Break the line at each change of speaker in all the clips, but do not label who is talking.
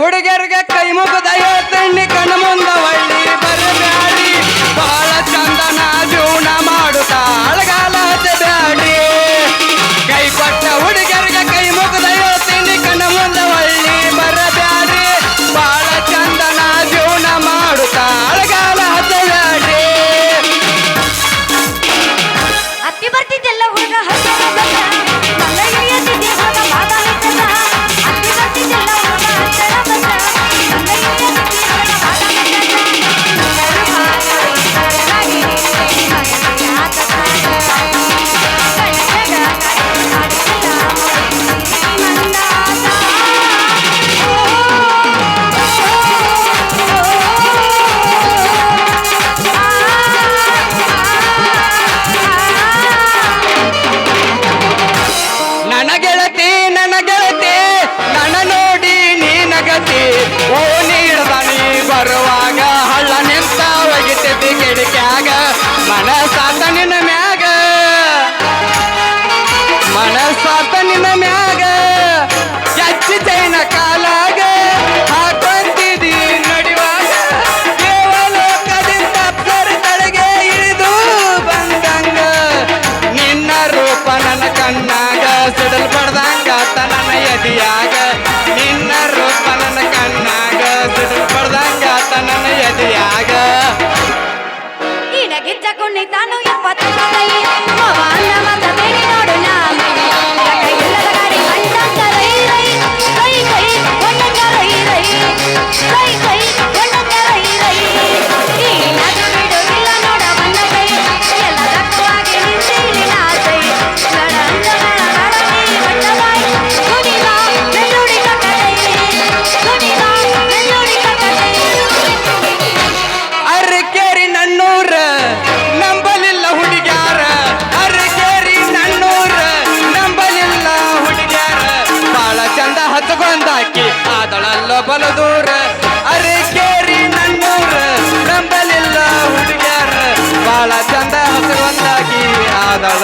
ಹುಡುಗರಿಗೆ ಕೈ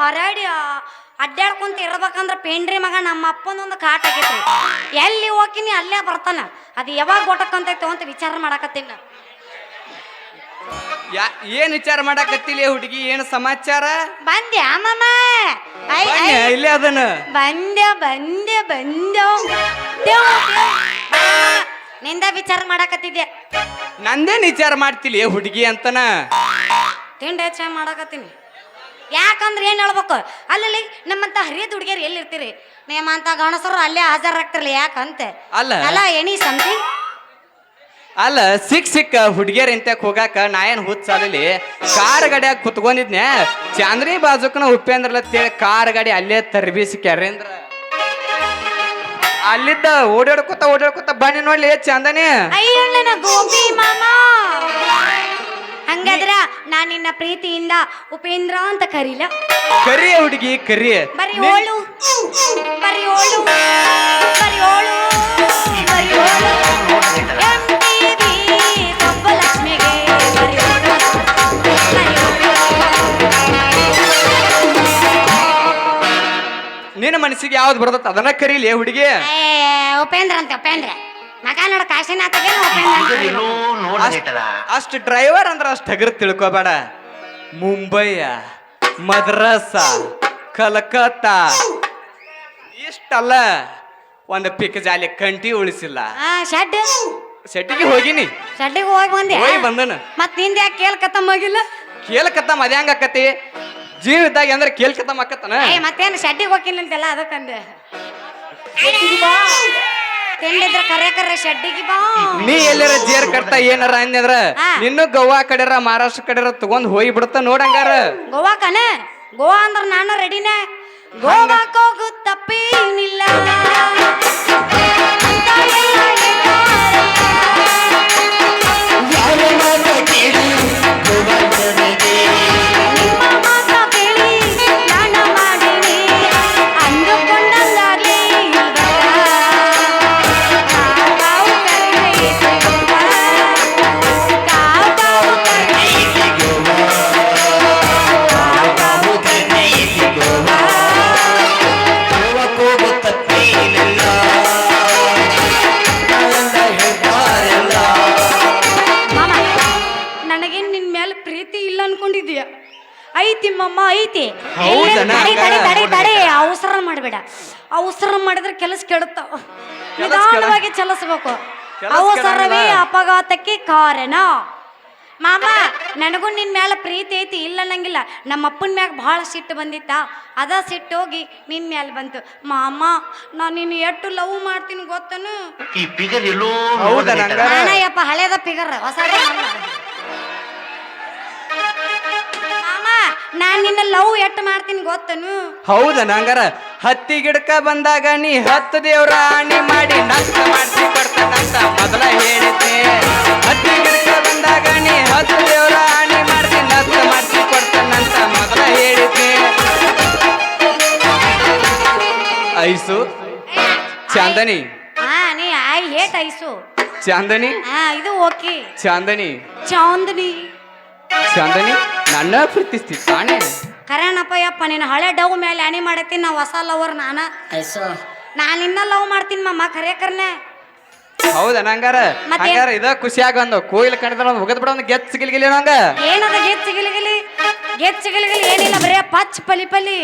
ಹೊರಾಡಿ ಅಡ್ಡಾಡ್ಕೊಂತ ಇರ್ಬೇಕಂದ್ರ ಪೇಂಡ್ರಿ ಮಗ ನಮ್ಮ ಅಪ್ಪನೊಂದು ಕಾಟ ಆಗೈತ್ರಿ. ಎಲ್ಲಿ ಹೋಗಿನಿ ಅಲ್ಲೇ ಬರ್ತಾನ. ಅದು ಯಾವಾಗ ಗೊಟ್ಟಕ್ಕಂತೈತೆ ಅಂತ ವಿಚಾರ ಮಾಡಾಕತ್ತೀನಿ ನಾ.
ಯಾ ಏನ್ ವಿಚಾರ ಮಾಡಾಕತ್ತಿಲ್ಲ ಹುಡುಗಿ? ಏನ್ ಸಮಾಚಾರ?
ಬಂದ್ಯಾ ಮಾಮ? ಐ ಐ.
ಬನ್ನಿ, ಇಲ್ಲೇ ಅದನ್ನ
ಬಂದೆ ಬಂದೆ ಬಂದೆ. ನಿಂದ ವಿಚಾರ ಮಾಡಕತ್ತಿದ್ದೆ
ನಂದೇನ್ ವಿಚಾರ ಮಾಡ್ತಿಲ್ಲ ಹುಡುಗಿ ಅಂತನ?
ತಿಂಡಿ ಹೆಚ್ಚ ಮಾಡಕತ್ತೀನಿ. ಯಾಕಂದ್ರೆ ಏನು ಹೇಳ್ಬೇಕು? ಅಲ್ಲಿ ನಮ್ಮಂತ ಹರಿಯದ ಹುಡುಗಿಯರು ಎಲ್ಲಿರ್ತೀರಿ? ನಿಮ್ಮಂತ ಗಣಸರು ಅಲ್ಲೇ ಹಾಜರಾಗ್ತಿರ್ಲಿ ಯಾಕಂತೆ?
ಅಲ್ಲ.
ಅಲ್ಲ ಎನಿ ಸಂತಿ?
ಅಲ್ಲ ಸಿಕ್ ಸಿಕ್ಕ ಹುಡುಗಿಯರ್ ಇಂತ್ಯಾಕ್ ಹೋಗಾಕ ನಾ ಏನ್ ಹುಚ್ಚ ಸಾಲಲಿ ಕಾರ್ ಗಾಡಿಯಾಗ ಕುತ್ಕೊಂಡಿದ್ನೆ. ಚಾಂದ್ರಿ ಬಾಜುಕನ ಉಪೇಂದ್ರ ಅಂತೇಳಿ ಕಾರ್ ಗಾಡಿ ಅಲ್ಲೇ ತರ್ಬೀಸಿ ಕ್ಯಾರೇಂದ್ರ. ಅಲ್ಲಿದ್ದ ಓಡಾಡ್ಕೊತ ಓಡಾಡ್ಕೊತ ಬನ್ನಿ ನೋಡ್ಲಿ ಚಂದನಿ.
ಅಯ್ಯೋ ನನ್ನ ಗೋಪಿ ಮಾಮ. ಹಂಗಾದ್ರ ನಾನು ನಿನ್ನ ಪ್ರೀತಿಯಿಂದ ಉಪೇಂದ್ರ ಅಂತ ಕರೀಲ.
ಕರಿಯ ಹುಡುಗಿ ಕರಿ
ಬರೀ ಓಳು. ಬರೀ ಓಳು. ಬರೀ ಓಳು. ಬರೀ ಓಳು. MTV ಸುಬ್ಬಲಕ್ಷ್ಮಿಗೆ ಬರೀ ಓಳು. ಬರೀ ಓಳು.
ನಿನ್ನ ಮನಸ್ಸಿಗೆ ಯಾವ್ದು ಬರ್ತದ ಅದನ್ನ ಕರೀಲಿ ಹುಡುಗಿ?
ಏ, ಉಪೇಂದ್ರ ಅಂತ ಉಪೇಂದ್ರ. ನೋಡ ಕಾಶಿನಾಥಗೆ
ನೋಡ್ದಿಟ್ಟದ
ಅಷ್ಟು ಡ್ರೈವರ್ ಅಂದ್ರೆ ಅಷ್ಟು ಹಗರ್ ತಿಳ್ಕೊಬೇಡ. ಮುಂಬೈಯ ಮದ್ರಾಸ ಕಲ್ಕತ್ತಾ. ಇಷ್ಟಲ್ಲ ಒಂದು ಪಿಕ್ ಜಾಲಿ ಕಂಟಿ ಉಳಿಸಿಲ್ಲ.
ಶೆಡ್.
ಸೆಟ್ಟಿಗೆ ಹೋಗಿನಿ.
ಶೆಡ್ಡಿಗೆ ಹೋಗಿ ಬಂದೆ.
ಹೋಗಿ ಬಂದನ.
ಮತ್ನಿಂದ ಯಾಕೆ ಕೇಳ್ಕತ್ತ ಮಗಿಲ್ಲ
ಕೇಳ್ಕತ್ತ ಮದ್ಯಾಂಗ ಆಕತಿ ಜೀವದಾಗ ಅಂದ್ರೆ ಕೇಳ್ಕತ್ತ ಮಕ್ಕತ್ತನ?
ಏ ಮತ್ತೇನು ಶೆಡ್ಡಿಗೆ ಹೋಗಿಲ್ಲ ಅಂತೆಲ್ಲ ಅದಕ್ಕಂದೆ. ತಿಂಡಿದ್ರ ಕರೆ ಕರೆ ಶೆಡ್ಡಿಗೆ ಬಾ.
ನೀ ಎಲ್ಲರ ಜೇರ್ ಕಟ್ಟ ಏನಾರ ಅಂದ್ರ
ಹಾ.
ನಿನ್ನೂ ಗೋವಾ ಕಡೆರ ಮಹಾರಾಷ್ಟ್ರ ಕಡೆರ ತಗೊಂಡ್ ಹೋಗಿ ಬಿಡ್ತ ನೋಡಂಗಾರ
ಗೋವಾಕನ ಗೋವಾ ಅಂದ್ರ ನಾನು ರೆಡಿನೇ ಗೋವಾ ಹೋಗು ತಪ್ಪೇನಿಲ್ಲ. ಅನ್ಕೊಂಡಿದ್ಯ ಐತಿ ಮಮ್ಮ ಐತಿ.
ಹೌದನ?
ತಡಿ ತಡಿ ತಡಿ
ಹಂಗಾರ
ತಡಿ ಅವಸರ ಮಾಡಬೇಡ. ಅವಸರ ಮಾಡಿದ್ರೆ ಕೆಲಸ ಕೆಡುತ್ತಾವ
ಕೆಲ್ಸ
ನಿಧಾನವಾಗಿ ಚಲಿಸ್ಬೇಕು.
ಕೆಲಸ
ಅವಸರವೇ. ಅಪಘಾತಕ್ಕೆ ಕಾರಣ. ಮಾಮ ನನಗೂ ನಿನ್ ಮೇಲೆ ಪ್ರೀತಿ ಐತಿ ಇಲ್ಲ ಅನ್ನಂಗಿಲ್ಲ. ನಮ್ಮ ಅಪ್ಪನ ಮ್ಯಾಗ ಭಾಳ ಸಿಟ್ಟು ಬಂದಿತ್ತ. ಅದ ಸಿಟ್ಟು ಹೋಗಿ ನಿನ್ ಮ್ಯಾಲ ಬಂತು. ಮಾಮ ನಾ ನಿನ್ನ ಎಷ್ಟು ಲವ್ ಮಾಡ್ತೀನಿ ಗೊತ್ತನು?
ಈ ಫಿಗರ್ ಎಲ್ಲೋ
ಹೌದಾ ನಂಗ?
ಹಳೇದ ಪಿಗರ್ ಹೊಸದ ನಾನ್ ನಿನ್ನ ಲವ್ ಎಟ್ಟು ಮಾಡ್ತೀನಿ ಗೊತ್ತನು?
ಹೌದ ನಂಗರ. ಹತ್ತಿ ಗಿಡಕ ಬಂದಾಗ ನೀ ಹತ್ತು ದೇವ್ರ ಆಣಿ ಮಾಡಿ ನಷ್ಟ ಮಾಡಿಸಿ ಕೊಡ್ತಾನಂತ ಮೊದಲ ಹೇಳಿದ್ದೆ. ಹತ್ತಿ ಗಿಡಕ ಬಂದಾಗ ನೀ ಹತ್ತು ದೇವ್ರ ಆಣಿ ಮಾಡಿಸಿ ನಷ್ಟ ಮಾಡಿಸಿ ಕೊಡ್ತಾನಂತ ಮೊದಲ ಹೇಳಿದ್ದೆ. ಐಸು ಚಾಂದನಿ.
ಹಾ ನೀ ಐ ಹೇಟ್ ಐಸು.
ಚಾಂದನಿ.
ಹಾ ಇದು ಓಕೆ.
ಚಾಂದನಿ.
ಚಾಂದನಿ.
ಚಾಂದನಿ. ನನ್ನ ಪ್ರೀತಿಸ್ತಿ ತಾನೇ?
ಕರೆನಪ್ಪ ಯಪ್ಪ ನೀನು ಹಳೆ ಡವ್ ಮೇಲೆ ಆನಿ ಮಾಡತ್ತೀನಿ ನಾ ಹೊಸ ಲವರ್ ನಾನ. ನಾನು ಇನ್ನ ಲವ್ ಮಾಡ್ತೀನಿ ಮಮ್ಮ ಕರೆ ಕರ್ನೆ.
ಹೌದಾ ನಂಗಾರ?
ಮತ್ತೆ?
ಹಂಗಾರ ಇದ ಖುಷಿ ಒಂದು ಕೋಯಿಲ್ ಒಂದು ಹೋಗದ್ ಬಿಡ ಒಂದು ಗೆತ್ ಸಿಗಿಲ್ಗಿಲ್ಲ ನಂಗ?
ಏನದ ಗೆಚ್ಚ ಗಿಲಿಗಿಲಿ ಗೆಚ್ಚ ಗಿಲಿಗಿಲಿ ಏನಿಲ್ಲ ಬರೇ ಪಚ್ ಪಲಿ ಪಲಿ.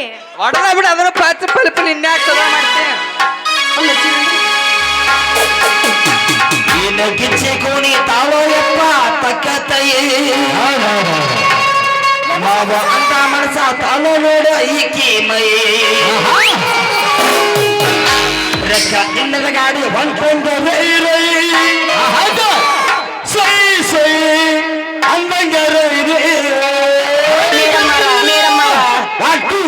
ಒಡನ ಬಿಡ ಅದನ್ನ ಪಾಚ ಪಲಿ ಪಲ್ ಇನ್ಯಾಕ ಚಲೋ ಮಾಡ್ತೀನಿ
ಗಿಚ್ಚೆ ಕೋಣಿ ತಾವಯಪ್ಪ ತಕ್ಕ ತೈ ಮಾವ ಅಂತ ಮನಸ ತಾಳು ನೋಡ ಈಕಿ ಮೈ ರಕ್ಕ ಇನ್ನದ ಗಾಡಿ ಹೊಂಟ್ಕೊಂಡ ರೈ ರೈ ಸೈ ಸೈ ಅಂದಂಗ Rai Rai One, two,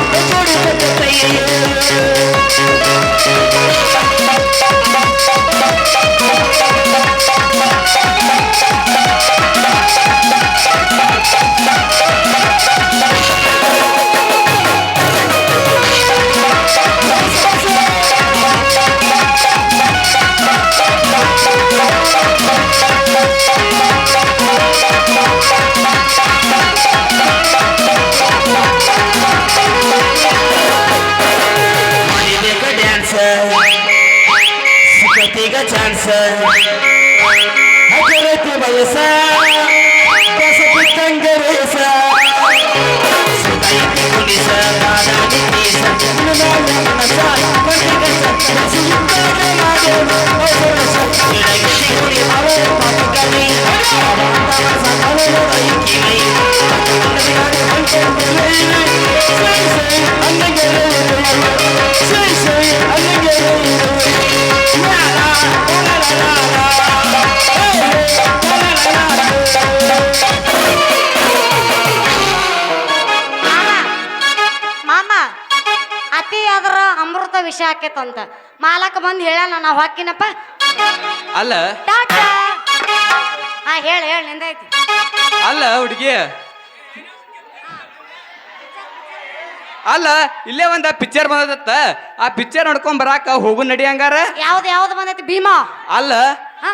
chance ಹಜರತಿ ವಯಸ್ಸ ಕಸಬಿಟ್ಟಂಗ ರೇಸ
ಅತಿ ಅದ್ರ ಅಮೃತ ವಿಷ ಆಕೇತಂತ. ಮಾಲಕ ಬಂದು ಹೇಳ ನಾ ಹಾಕಿನಪ್ಪ.
ಅಲ್ಲ.
ಟಾಟಾ. ಹಾ ಹೇಳ ಹೇಳ ನಿಂದೈತಿ
ಅಲ್ಲ ಹುಡುಗಿ. ಅಲ್ಲ ಇಲ್ಲೇ ಒಂದ ಪಿಕ್ಚರ್ ಬಂದತ್ತ ಆ ಪಿಕ್ಚರ್ ನೋಡ್ಕೊಂಡ್ ಬರಾಕ ಹೋಗು ನಡಿ ಹಂಗಾರ.
ಯಾವ್ದು ಯಾವ್ದು ಬಂದೈತಿ? ಭೀಮಾ.
ಅಲ್ಲ.
ಹಾ.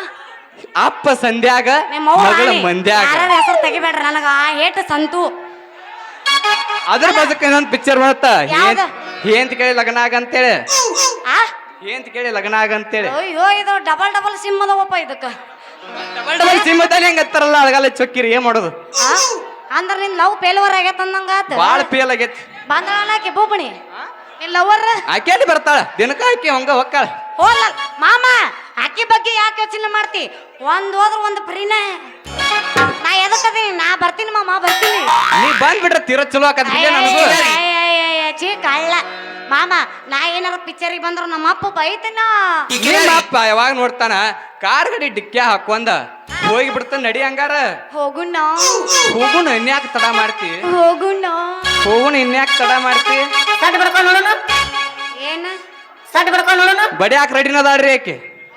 ಅಪ್ಪ ಸಂಧ್ಯಾಗ
ನಿಮ್ಮ ಅವ್ವ
ಮಗಳ
ಆಣಿ.
ಮಂದ್ಯಾಗ.
ಯಾರ್ಯಾರ ಹೆಸರು ತೆಗಿಬೇಡ್ರಿ ನನಗ. ಆ ಹೇಟ್ ಸಂತು.
ಅದ್ರ ಬದಕ ಇನ್ನೊಂದ್ ಪಿಕ್ಚರ್ ಬರುತ್ತ
ಯಾವ್ದು?
ಏಂತ ಕೇಳಿ ಲಗ್ನ ಆಗ ಅಂತೇಳಿ
ಆ?
ಏಂತ ಕೇಳಿ ಲಗ್ನ ಆಗ ಅಂತೇಳಿ
ಅಯ್ಯೋ ಇದು ಡಬಲ್ ಡಬಲ್ ಸಿಮ್ ಅದವಪ್ಪ ಇದಕ್ಕ.
ಡಬಲ್ ಡಬಲ್ ಸಿಮ್ಮದಲ್ಲಿ ಹೆಂಗ ಹತ್ತಾರಲ್ಲ ಅಳಗಾಲ ಚೊಕ್ಕಿರಿ ಏನ್ ಮಾಡೋದು?
ಆ? ಅಂದ್ರ ನಿನ್ ಲವ್ ಫೇಲ್ವರ್ ಆಗೈತ ಅಂದಂಗ ಆತ.
ಬಾಳ ಫೇಲ್ ಆಗೈತಿ.
ಬಂದಳಾಕಿ ಬೂಬಣಿ. ನಿನ್ ಲವರ್
ಆಕೆ ಬರ್ತಾಳ ದಿನಕ ಆಕಿ ಹಂಗ ಹೊಕ್ಕಾಳ.
ಹೋಲ ಮಾಮ ಆಕಿ ಬಗ್ಗೆ ಯಾಕೆ ಯೋಚನೆ ಮಾಡ್ತಿ? ಒಂದ್ ಹೋದ್ರ ಒಂದ್ ಫ್ರೀನ ನಾ ಎದಕ್ಕದೀನಿ ನಾ ಬರ್ತೀನಿ ಮಾಮ ಬರ್ತೀನಿ.
ನೀ ಬಂದ್ಬಿಟ್ರೆ ತಿರ ತೀರ ಚಲೋ ಆಕತ್ ನನಗೂ.
ಚೀ ಕಳ್ಳ ಮಾಮ ನಾ ಏನಾರ ಪಿಕ್ಚರಿಗೆ ಬಂದ್ರು ನಮ್ಮ ಅಪ್ಪ ಬೈತನ.
ಅಪ್ಪ ಯಾವಾಗ ನೋಡ್ತಾನ? ಕಾರ್ ಗಡಿ ಡಿಕ್ಕಿ ಹಾಕೊಂದ ಹೋಗಿ ಬಿಡ್ತಾನ ನಡಿ ಹಂಗಾರ.
ಹೋಗುಣ
ಹೋಗುಣ ಇನ್ಯಾಕ ತಡ ಮಾಡ್ತಿ?
ಹೋಗುಣ
ಹೋಗುಣ ಇನ್ಯಾಕ ತಡ ಮಾಡ್ತಿ?
ಸಟ್ ಬಿಡ್ಕೊಂಡು ನೋಡೋಣ.
ಏನ?
ಸಟ್ ಬಿಡ್ಕೊಂಡು ನೋಡೋಣ.
ಬಡಿಯಾಕ ರೆಡಿನ ಅದಾಳ್ರಿ ಆಕೆ?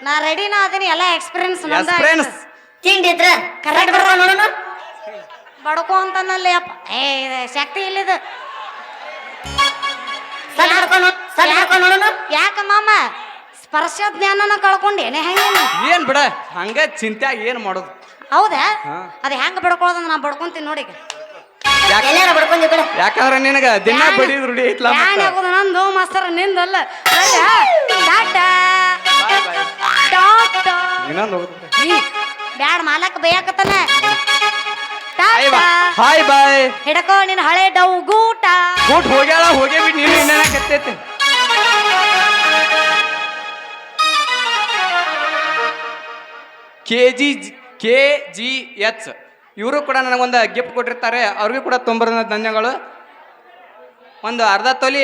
ನಾ ರೆಡಿನ ಅದೇನಿ ಎಲ್ಲ ಎಕ್ಸ್ಪೀರಿಯನ್ಸ್
ಎಕ್ಸ್ಪೀರಿಯನ್ಸ್
ತಿಂಡಿ ಇದ್ರ? ಕರೆಕ್ಟ್ ಬಿಡ್ಕೊಂಡು ನೋಡೋಣ.
ಬಡ್ಕೊ ಅಂತಾನಲ್ಲಿ ಅಪ್ಪ. ಏ ಶಕ್ತಿ ಇಲ್ಲಿದು. ಯಾಕ ಮಾಮ? ಸ್ಪರ್ಶ ಜ್ಞಾನನ ಕಳ್ಕೊಂಡೇನೆ ಹೆಂಗ
ಏನ್ ಬಿಡ ಹಂಗೆ ಚಿಂತೆ ಏನ್ ಮಾಡೋದು?
ಹೌದಾ? ಅದು ಹೆಂಗ ಬಡ್ಕೊಳ್ಳೋದಂದ್ರ ನಾ ಬಡ್ಕೊಂತೀನಿ ನೋಡಿ
ಯಾಕಂದ್ರೆ ನಿನಗ ದಿನ ಬಡಿದ್ ರೂಢಿ ಐತ್ಲ
ನಂದು ಮಾಸ್ತರ್ ನಿಂದಲ್ಲ. ಟಾಟಾ. Tata tata.
ಇನ್ನೊಂದು
ಬ್ಯಾಡ್ ಮಾಲಕ್ ಬೈಯಾಕತ್ತಾನ. Tata
hi bye.
ಹಿಡಕೋ ನಿನ್ ಹಳೆ ಡೌ ಗೂಟ.
ಊಟ ಹೋಗ್ಯಾಳ ಹೋಗೇ ಬಿಟ್ಟು ನೀನು ಇನ್ನೇನ ಕತ್ತೈತಿ? K G K G H ಇವರು ಕೂಡ ನನಗೊಂದು ಗಿಫ್ಟ್ ಕೊಟ್ಟಿರ್ತಾರೆ. ಅವ್ರಿಗೂ ಕೂಡ ತುಂಬ ಧನ್ಯಗಳು. ಒಂದು ಅರ್ಧ ತೊಲಿ